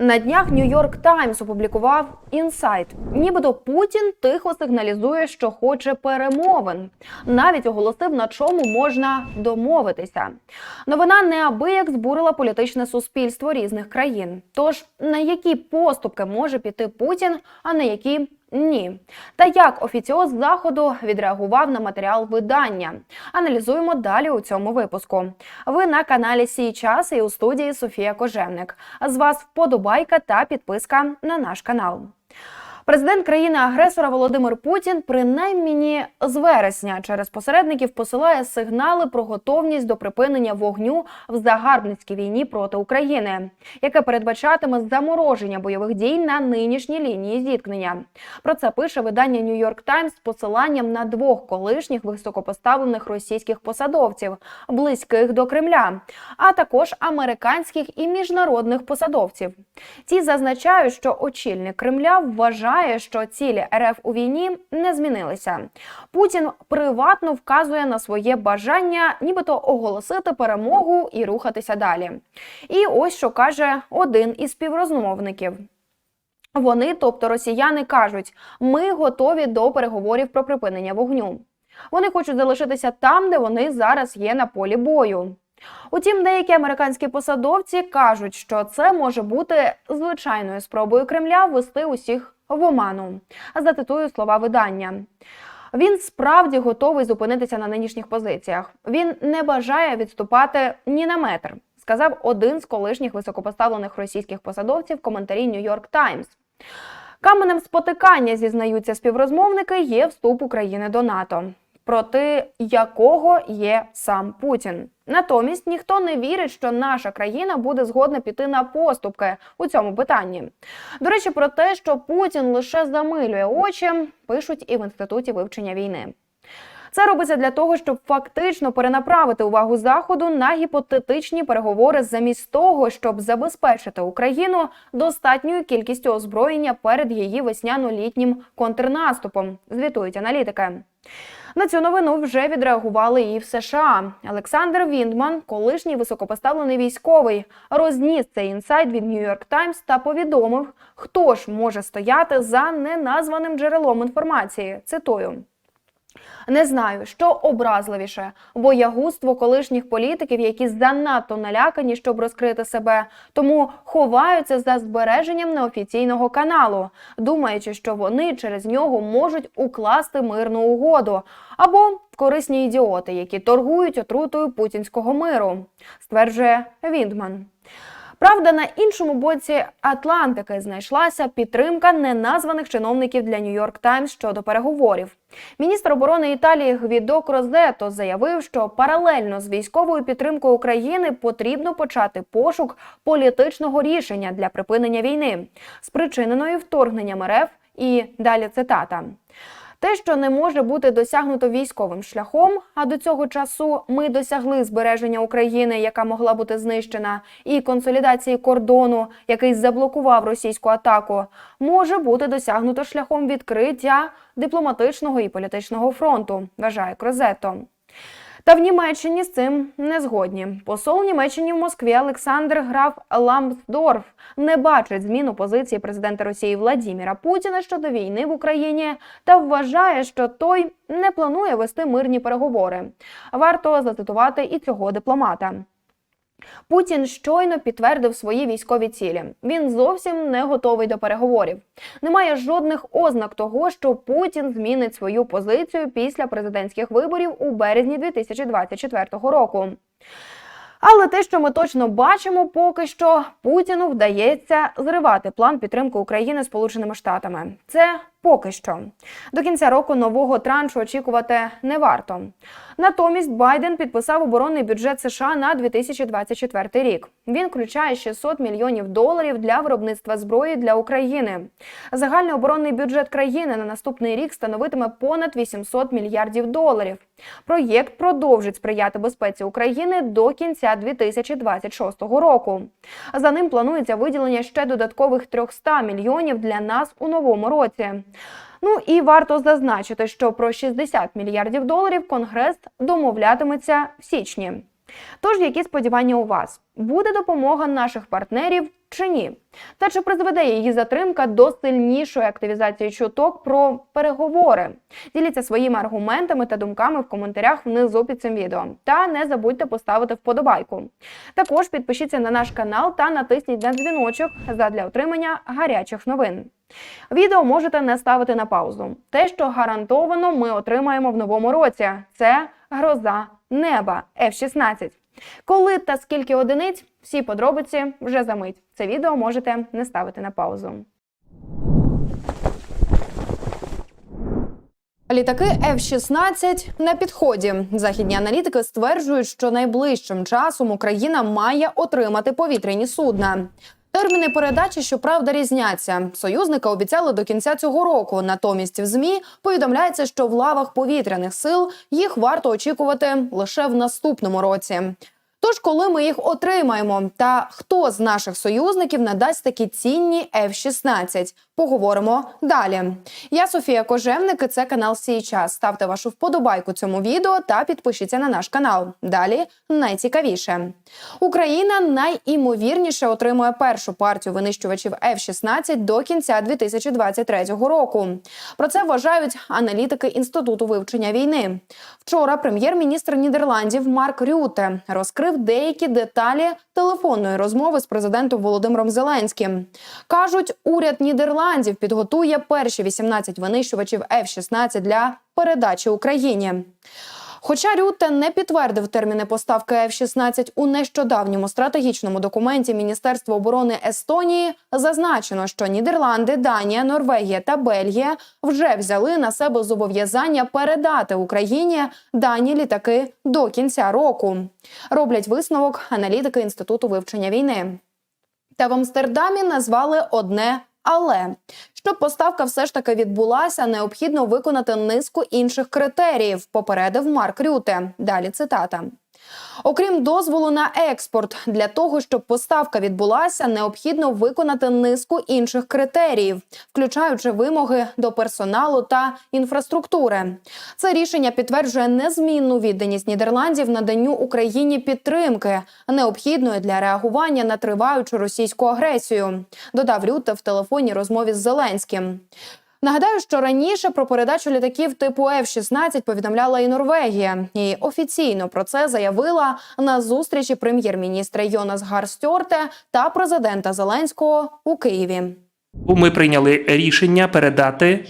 На днях Нью-Йорк Таймс опублікував інсайт. Нібито Путін тихо сигналізує, що хоче перемовин. Навіть оголосив, на чому можна домовитися. Новина неабияк збурила політичне суспільство різних країн. Тож на які поступки може піти Путін, а на які ні. Та як офіціоз заходу відреагував на матеріал видання? Аналізуємо далі у цьому випуску. Ви на каналі Сій час і у студії Софія Кожевник. З вас вподобайка та підписка на наш канал. Президент країни-агресора Володимир Путін, принаймні з вересня, через посередників посилає сигнали про готовність до припинення вогню в загарбницькій війні проти України, яке передбачатиме замороження бойових дій на нинішній лінії зіткнення. Про це пише видання York Times з посиланням на двох колишніх високопоставлених російських посадовців, близьких до Кремля, а також американських і міжнародних посадовців. Ті зазначають, що очільник Кремля вважає, що цілі РФ у війні не змінилися. Путін приватно вказує на своє бажання, нібито оголосити перемогу і рухатися далі. І ось що каже один із співрозмовників. Вони, тобто росіяни, кажуть: ми готові до переговорів про припинення вогню. Вони хочуть залишитися там, де вони зараз є на полі бою. Утім, деякі американські посадовці кажуть, що це може бути звичайною спробою Кремля ввести усіх в оману. Зацитую слова видання. Він справді готовий зупинитися на нинішніх позиціях. Він не бажає відступати ні на метр, сказав один з колишніх високопоставлених російських посадовців в коментарі York Times. Каменем спотикання зізнаються співрозмовники є вступ України до НАТО, проти якого є сам Путін. Натомість ніхто не вірить, що наша країна буде згодна піти на поступки у цьому питанні. До речі, про те, що Путін лише замилює очі, пишуть і в інституті вивчення війни. Це робиться для того, щоб фактично перенаправити увагу заходу на гіпотетичні переговори замість того, щоб забезпечити Україну достатньою кількістю озброєння перед її весняно-літнім контрнаступом. Звітують аналітики. На цю новину вже відреагували і в США. Олександр Віндман, колишній високопоставлений військовий, розніс цей інсайт від York Times та повідомив, хто ж може стояти за неназваним джерелом інформації. Цитую. Не знаю, що образливіше боягузтво колишніх політиків, які занадто налякані, щоб розкрити себе, тому ховаються за збереженням неофіційного каналу, думаючи, що вони через нього можуть укласти мирну угоду, або корисні ідіоти, які торгують отрутою путінського миру, стверджує Віндман. Правда, на іншому боці Атлантики знайшлася підтримка неназваних чиновників для Нью-Йорк Таймс щодо переговорів. Міністр оборони Італії Гвідо Крозето заявив, що паралельно з військовою підтримкою України потрібно почати пошук політичного рішення для припинення війни, спричиненої вторгненням РФ. І далі цитата. Те, що не може бути досягнуто військовим шляхом, а до цього часу ми досягли збереження України, яка могла бути знищена, і консолідації кордону, який заблокував російську атаку, може бути досягнуто шляхом відкриття дипломатичного і політичного фронту, вважає Крозето. Та в Німеччині з цим не згодні. Посол Німеччині в Москві Олександр Граф Ламсдорф не бачить зміну позиції президента Росії Владіміра Путіна щодо війни в Україні та вважає, що той не планує вести мирні переговори. Варто зацитувати і цього дипломата. Путін щойно підтвердив свої військові цілі. Він зовсім не готовий до переговорів. Немає жодних ознак того, що Путін змінить свою позицію після президентських виборів у березні 2024 року. Але те, що ми точно бачимо, поки що Путіну вдається зривати план підтримки України Сполученими Штатами. Це поки що до кінця року нового траншу очікувати не варто. Натомість Байден підписав оборонний бюджет США на 2024 рік. Він включає 600 мільйонів доларів для виробництва зброї для України. Загальний оборонний бюджет країни на наступний рік становитиме понад 800 мільярдів доларів. Проєкт продовжить сприяти безпеці України до кінця 2026 року. За ним планується виділення ще додаткових 300 мільйонів для нас у новому році. Ну і варто зазначити, що про 60 мільярдів доларів Конгрес домовлятиметься в січні. Тож, які сподівання у вас? Буде допомога наших партнерів чи ні? Та чи призведе її затримка до сильнішої активізації чуток про переговори? Діліться своїми аргументами та думками в коментарях внизу під цим відео. Та не забудьте поставити вподобайку. Також підпишіться на наш канал та натисніть на дзвіночок задля отримання гарячих новин. Відео можете не ставити на паузу. Те, що гарантовано ми отримаємо в новому році, це гроза неба F-16. Коли та скільки одиниць, всі подробиці вже за мить. Це відео можете не ставити на паузу. Літаки F-16 на підході. Західні аналітики стверджують, що найближчим часом Україна має отримати повітряні судна. Терміни передачі, щоправда, різняться. Союзники обіцяли до кінця цього року. Натомість в змі повідомляється, що в лавах повітряних сил їх варто очікувати лише в наступному році. Тож, коли ми їх отримаємо, та хто з наших союзників надасть такі цінні F-16? Поговоримо далі. Я Софія Кожевник, і це канал «Сій час». Ставте вашу вподобайку цьому відео та підпишіться на наш канал. Далі найцікавіше. Україна найімовірніше отримує першу партію винищувачів F-16 до кінця 2023 року. Про це вважають аналітики інституту вивчення війни. Вчора прем'єр-міністр Нідерландів Марк Рюте розкрив деякі деталі телефонної розмови з президентом Володимиром Зеленським. кажуть, уряд Нідерландів підготує перші 18 винищувачів F-16 для передачі Україні. Хоча Рюте не підтвердив терміни поставки F-16 у нещодавньому стратегічному документі Міністерства оборони Естонії, зазначено, що Нідерланди, Данія, Норвегія та Бельгія вже взяли на себе зобов'язання передати Україні дані літаки до кінця року. Роблять висновок аналітики інституту вивчення війни. Та в Амстердамі назвали одне але щоб поставка все ж таки відбулася, необхідно виконати низку інших критеріїв. Попередив Марк Рюте. Далі цитата. Окрім дозволу на експорт, для того щоб поставка відбулася, необхідно виконати низку інших критеріїв, включаючи вимоги до персоналу та інфраструктури. Це рішення підтверджує незмінну відданість Нідерландів наданню Україні підтримки, необхідної для реагування на триваючу російську агресію. Додав Рюте в телефонній розмові з Зеленським. Нагадаю, що раніше про передачу літаків типу F-16 повідомляла і Норвегія, і офіційно про це заявила на зустрічі прем'єр-міністра Йонас Гарстьорте та президента Зеленського у Києві. Ми прийняли рішення передати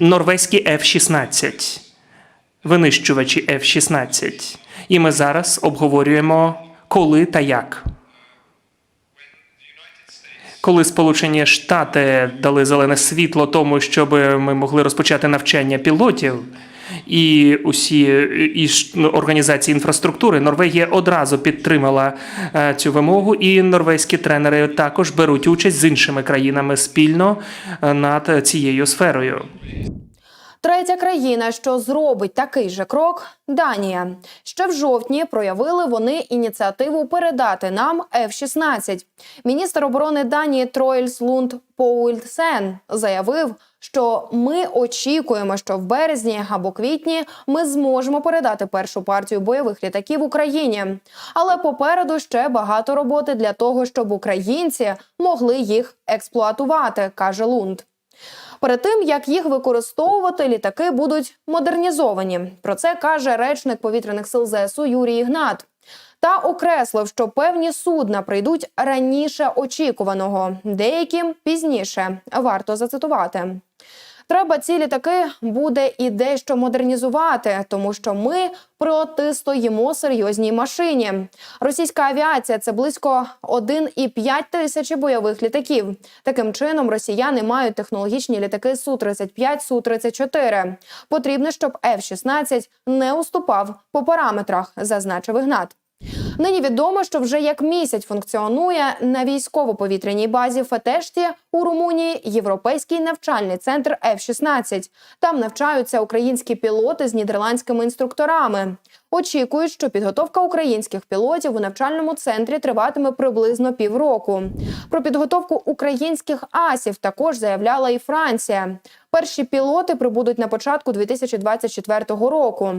норвезькі F-16, винищувачі F-16. І ми зараз обговорюємо, коли та як. Коли Сполучені Штати дали зелене світло тому, щоб ми могли розпочати навчання пілотів, і усі і ну, організації інфраструктури, Норвегія одразу підтримала е, цю вимогу, і норвезькі тренери також беруть участь з іншими країнами спільно е, над цією сферою. Третя країна, що зробить такий же крок Данія. Ще в жовтні проявили вони ініціативу передати нам F-16. Міністр оборони Данії Троїльс Лунд Поульсен заявив, що ми очікуємо, що в березні або квітні ми зможемо передати першу партію бойових літаків Україні. Але попереду ще багато роботи для того, щоб українці могли їх експлуатувати, каже Лунд. Перед тим як їх використовувати, літаки будуть модернізовані. Про це каже речник повітряних сил ЗСУ Юрій Ігнат. Та окреслив, що певні судна прийдуть раніше очікуваного, деякі пізніше. Варто зацитувати. Треба ці літаки буде і дещо модернізувати, тому що ми протистоїмо серйозній машині. Російська авіація це близько 1,5 тисячі бойових літаків. Таким чином, росіяни мають технологічні літаки су 35 су 34 Потрібно, щоб F-16 не уступав по параметрах, зазначив Ігнат. Нині відомо, що вже як місяць функціонує на військово-повітряній базі Фетешті у Румунії європейський навчальний центр F-16. Там навчаються українські пілоти з нідерландськими інструкторами. Очікують, що підготовка українських пілотів у навчальному центрі триватиме приблизно півроку. Про підготовку українських асів також заявляла і Франція. Перші пілоти прибудуть на початку 2024 року.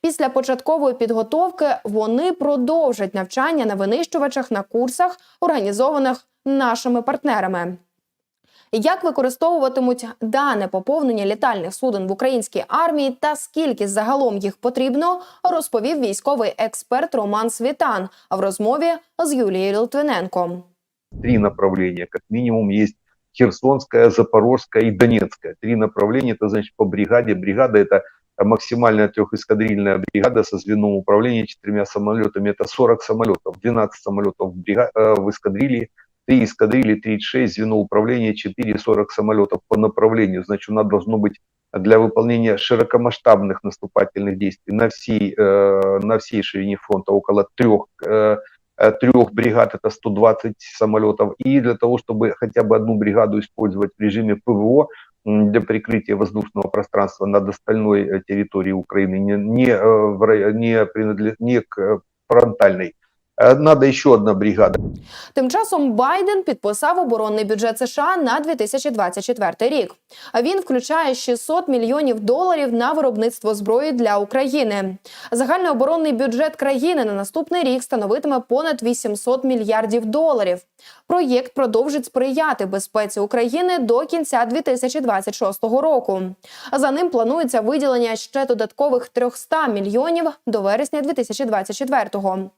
Після початкової підготовки вони продовжать навчання на винищувачах на курсах, організованих нашими партнерами. Як використовуватимуть дане поповнення літальних суден в українській армії та скільки загалом їх потрібно, розповів військовий експерт Роман Світан в розмові з Юлією Литвиненко. три направления, как минимум есть Херсонская, Запорожская и Донецкая. Три направления, это значит по бригаде. Бригада это максимальная трехэскадрильная бригада со звеном управления четырьмя самолетами. Это 40 самолетов, 12 самолетов в, брига- э, в эскадрилье, 3 эскадрильи, 36, звено управления, 4-40 самолетов по направлению. Значит, у нас должно быть для выполнения широкомасштабных наступательных действий на всей, э, на всей ширине фронта около трех э, э, трех бригад, это 120 самолетов, и для того, чтобы хотя бы одну бригаду использовать в режиме ПВО для прикрытия воздушного пространства над остальной территорией Украины, не, не, не, принадле- не к фронтальной. Э, Надо еще одна бригада. Тим часом Байден підписав оборонний бюджет США на 2024 рік. А він включає 600 мільйонів доларів на виробництво зброї для України. Загальний оборонний бюджет країни на наступний рік становитиме понад 800 мільярдів доларів. Проєкт продовжить сприяти безпеці України до кінця 2026 року. А за ним планується виділення ще додаткових 300 мільйонів до вересня 2024-го.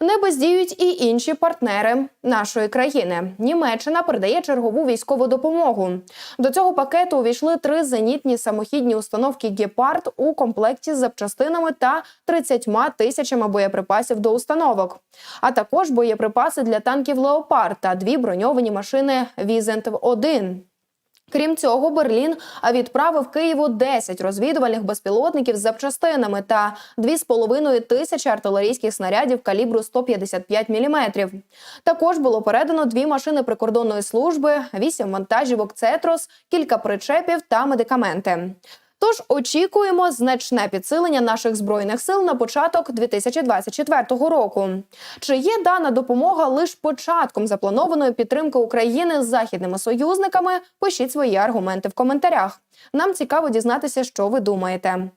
Не бездіють і інші партнери нашої країни. Німеччина передає чергову військову допомогу. До цього пакету увійшли три зенітні самохідні установки Гепард у комплекті з запчастинами та 30 тисячами боєприпасів до установок, а також боєприпаси для танків Леопард та дві броньовані машини Візент 1 Крім цього, Берлін відправив Києву 10 розвідувальних безпілотників з запчастинами та 2,5 тисячі артилерійських снарядів калібру 155 мм. Також було передано дві машини прикордонної служби, 8 вантажівок Цетрос, кілька причепів та медикаменти. Тож очікуємо значне підсилення наших збройних сил на початок 2024 року. Чи є дана допомога лише початком запланованої підтримки України з західними союзниками? Пишіть свої аргументи в коментарях. Нам цікаво дізнатися, що ви думаєте.